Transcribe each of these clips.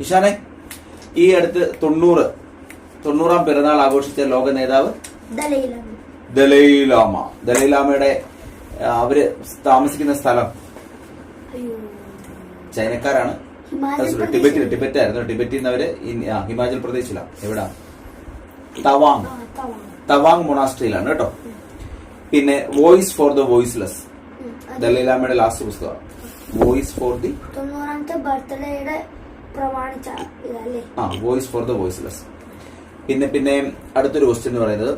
ഇഷാനെ ഈ അടുത്ത് തൊണ്ണൂറ് തൊണ്ണൂറാം പിറന്നാൾ ആഘോഷിച്ച ലോക നേതാവ്? ദലൈലാമ. ദലൈലാമ. ദലൈലാമയുടെ അവർ താമസിക്കുന്ന സ്ഥലം? അയ്യോ. ചൈനക്കാരാണ്. ടിബറ്റിൽ ടിബറ്റ് ആയിരുന്നു ടിബറ്റിൽ നിന്ന് അവർ ഹിമാചൽ പ്രദേശിലാണ് എവിടാ? തവാങ്. തവാങ്. മൊണാസ്ട്രിയിലാണ് കേട്ടോ. പിന്നെ വോയിസ് ഫോർ ദ വോയിസ്ലെസ്. ദലൈലാമയുടെ ലാസ്റ്റ് പുസ്തകം. വോയിസ് ഫോർ ദി തൊണ്ണൂറാമത്തെ ബർത്ത്ഡേയുടെ ആ വോയിസ് ഫോർ ദ വോയിസ്ലെസ് പിന്നെ പിന്നെ അടുത്തൊരു ക്വസ്റ്റ്യൻ എന്ന് പറയുന്നത്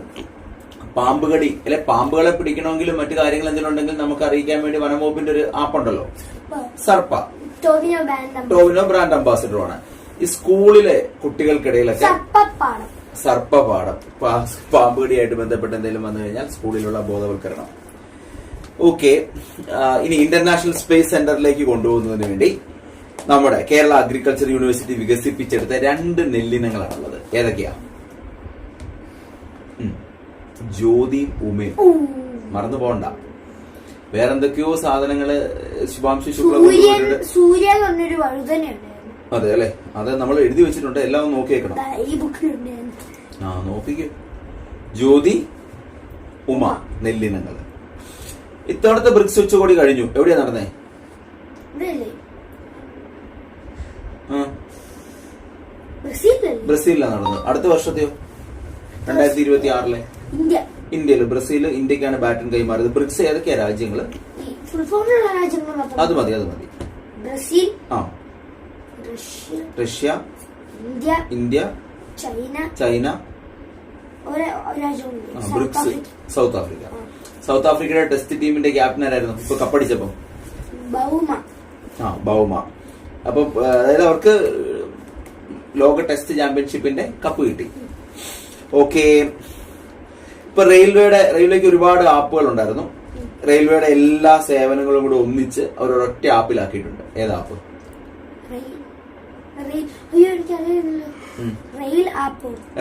പാമ്പുകടി അല്ലെ പാമ്പുകളെ പിടിക്കണമെങ്കിലും മറ്റു കാര്യങ്ങൾ എന്തെങ്കിലും ഉണ്ടെങ്കിൽ നമുക്ക് അറിയിക്കാൻ വേണ്ടി വനംവകുപ്പിന്റെ ഒരു ആപ്പ് ഉണ്ടല്ലോ. സർപ്പ. Tovino brand ambassador. ആണ് ഈ സ്കൂളിലെ കുട്ടികൾക്കിടയിലൊക്കെ സർപ്പ പാഠം പാമ്പുകടിയായിട്ട് പാമ്പ് കടിയായിട്ട് ബന്ധപ്പെട്ട് എന്തെങ്കിലും വന്നു കഴിഞ്ഞാൽ സ്കൂളിലുള്ള ബോധവൽക്കരണം. ഓക്കെ ഇനി ഇന്റർനാഷണൽ സ്പേസ് സെന്ററിലേക്ക് കൊണ്ടുപോകുന്നതിന് വേണ്ടി നമ്മുടെ കേരള അഗ്രികൾച്ചർ യൂണിവേഴ്സിറ്റി വികസിപ്പിച്ചെടുത്ത രണ്ട് നെല്ലിനങ്ങളാണുള്ളത്. ഏതൊക്കെയാ? ജ്യോതി ഉമേ ഉമയും. മറന്നു പോണ്ട വേറെന്തൊക്കെയോ സാധനങ്ങൾ ശുഭാംശു ശുക്ല സൂര്യ പറഞ്ഞൊരു അതെ അല്ലെ? അത് നമ്മൾ എഴുതി വെച്ചിട്ടുണ്ട്. എല്ലാം ഒന്ന് നോക്കിയേക്കണം. ആ നോക്കിക്കോ. ജ്യോതി ഉമ നെല്ലിനങ്ങൾ ഇത്തവണത്തെ ബ്രിക്സ് ഉച്ചകോടി കഴിഞ്ഞു. എവിടെയാ നടന്നേ? ബ്രസീലിലാണ് നടന്നത്. അടുത്ത വർഷത്തെയോ? രണ്ടായിരത്തി ഇരുപത്തി ആറിലെ ഇന്ത്യ. ഇന്ത്യയിൽ ബ്രസീൽ ഇന്ത്യക്കാണ് ബാറ്റൺ കൈമാറിയത്. ബ്രിക്സ് ഏതൊക്കെയാ രാജ്യങ്ങൾ. അത് മതി അത് മതി. ബ്രസീൽ ആ. Russia India China BRICS South Africa South ആഫ്രിക്കയുടെ ടെസ്റ്റ് ടീമിന്റെ ക്യാപ്റ്റൻ ആരായിരുന്നു? ഇപ്പൊ കപ്പടിച്ചപ്പോ ബൗമ ആ ഭൗമ അപ്പൊ അതായത് അവർക്ക് ലോക ടെസ്റ്റ് ചാമ്പ്യൻഷിപ്പിന്റെ കപ്പ് കിട്ടി. ഓക്കെ. ഇപ്പൊ റെയിൽവേയുടെ റെയിൽവേക്ക് ഒരുപാട് ആപ്പുകൾ ഉണ്ടായിരുന്നു റെയിൽവേയുടെ എല്ലാ സേവനങ്ങളും കൂടെ ഒന്നിച്ച് അവർ ഒരൊറ്റ ആപ്പിലാക്കിയിട്ടുണ്ട്. ഏത് app?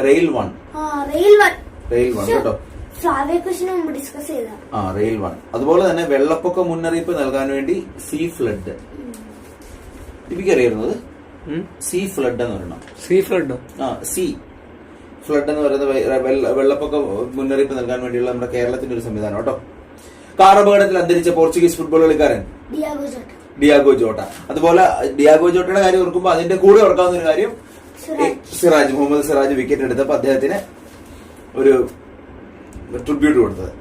Rail one. Rail one. കേട്ടോ. ആ റെയിൽ വൺ. അതുപോലെ തന്നെ വെള്ളപ്പൊക്ക മുന്നറിയിപ്പ് നൽകാൻ വേണ്ടി സീ ഫ്ലഡ്. എനിക്കറിയായിരുന്നത് സി ഫ്ലഡ് എന്ന് പറയണം. C flood? ആ സി. ഫ്ലഡ് എന്ന് പറയുന്ന വെള്ളപ്പൊക്ക മുന്നറിയിപ്പ് നൽകാൻ വേണ്ടിയുള്ള നമ്മുടെ കേരളത്തിന്റെ ഒരു സംവിധാനം കേട്ടോ. കാർ അപകടത്തിൽ അന്തരിച്ച പോർച്ചുഗീസ് ഫുട്ബോൾ കളിക്കാരൻ? Diogo Jota. അതുപോലെ ഡിയാഗോ ജോട്ടയുടെ കാര്യം ഓർക്കുമ്പോൾ അതിന്റെ കൂടെ ഓർക്കാവുന്ന ഒരു കാര്യം സിറാജ്. സിറാജ് മുഹമ്മദ് സിറാജ് വിക്കറ്റ് എടുത്തപ്പോൾ അദ്ദേഹത്തിന് ഒരു ട്രിബ്യൂട്ട് കൊടുത്തത്.